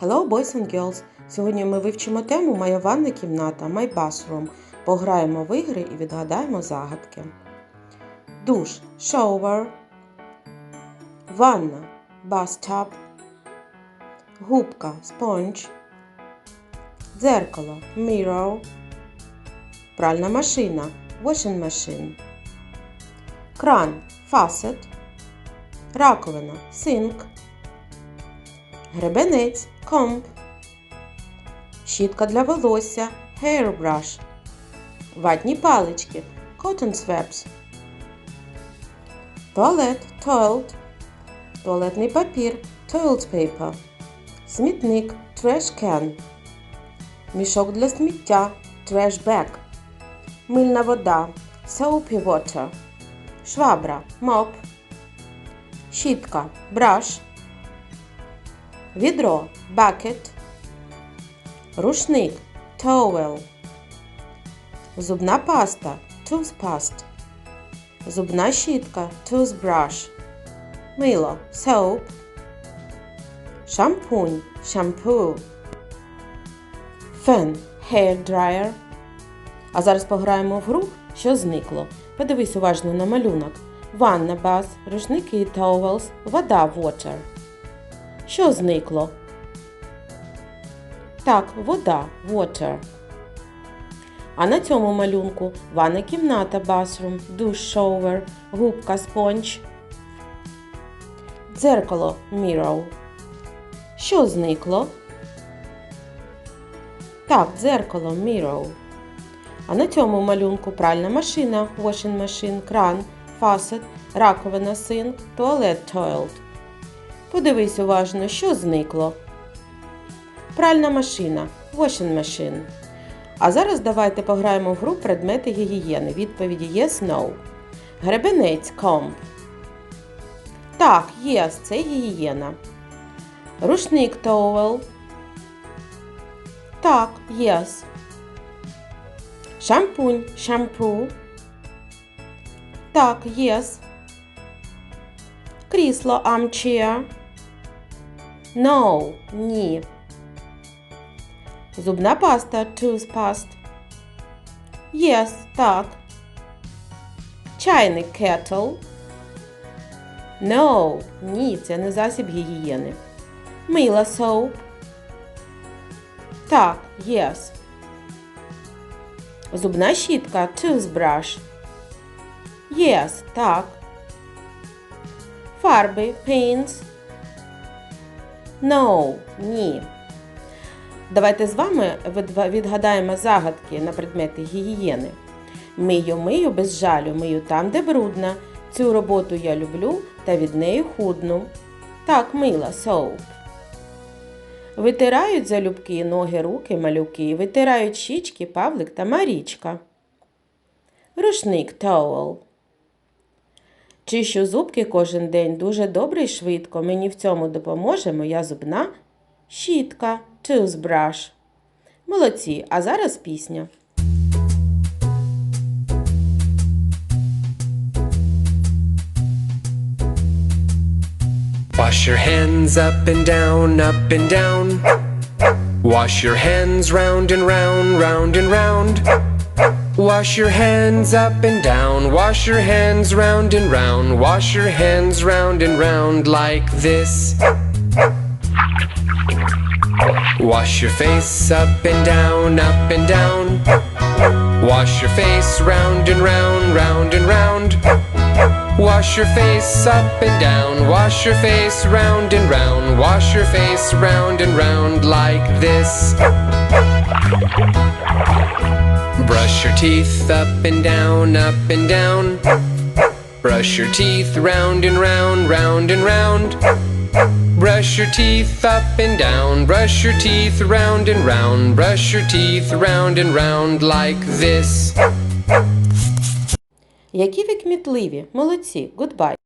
Hello, boys and girls! Сьогодні ми вивчимо тему Моя ванна кімната My bathroom. Пограємо в ігри і відгадаємо загадки. Душ shower. Ванна bathtub. Губка sponge. Дзеркало mirror. Пральна машина washing machine. Кран faucet. Раковина sink. Гребенець комб. Щітка для волосся hairbrush. Ватні палички cotton swabs. Туалет toilet. Туалетний папір toilet paper. Смітник trash can. Мішок для сміття trash bag. Мильна вода soapy water. Швабра mop. Щітка brush. Відро bucket. Рушник towel. Зубна паста toothpaste. Зубна щітка toothbrush. Мило soap. Шампунь shampoo. Фен hair dryer. А зараз пограємо в гру, що зникло. Подивись уважно на малюнок. Ванна бас, рушники towels, вода water. Що зникло? Так, вода water. А на цьому малюнку ванна кімната bathroom, душ shower, губка sponge, дзеркало mirror. Що зникло? Так, дзеркало mirror. А на цьому малюнку пральна машина washing machine, кран, фасет, раковина sink, туалет toilet. Подивись уважно, що зникло. Пральна машина washing machine. А зараз давайте пограємо в гру предмети гігієни. Відповіді yes, no. Гребенець comb. Так, yes, це гігієна. Рушник towel. Так, yes. Шампунь shampoo. Так, yes. Крісло armchair. No, ні. Зубна паста toothpaste. Yes, так. Чайник kettle. No, ні, це не засіб гігієни. Мила soap. Так, yes. Зубна щітка toothbrush. Yes, так. Фарби paints. No, ні. Давайте з вами відгадаємо загадки на предмети гігієни. Мию, мию без жалю, мию там, де брудно. Цю роботу я люблю та від неї худну. Так, мила, soap. Витирають залюбки ноги, руки, малюки, витирають щічки Павлик та Марічка. Рушник towel. Чищу зубки кожен день дуже добре і швидко. Мені в цьому допоможе моя зубна щітка toothbrush. Молодці, а зараз пісня. Wash your hands up and down, up and down. Wash your hands round and round, round and round. Wash your hands up and down, wash your hands round and round, wash your hands round and round like this. Wash your face up and down, up and down. Wash your face round and round, round and round. Wash your face up and down, wash your face round and round, wash your face round and round like this. Brush your teeth up and down, up and down. Brush your teeth round and round, round and round. Brush your teeth up and down, brush your teeth round and round, brush your teeth round and round like this. Які ви кмітливі, молодці, goodbye.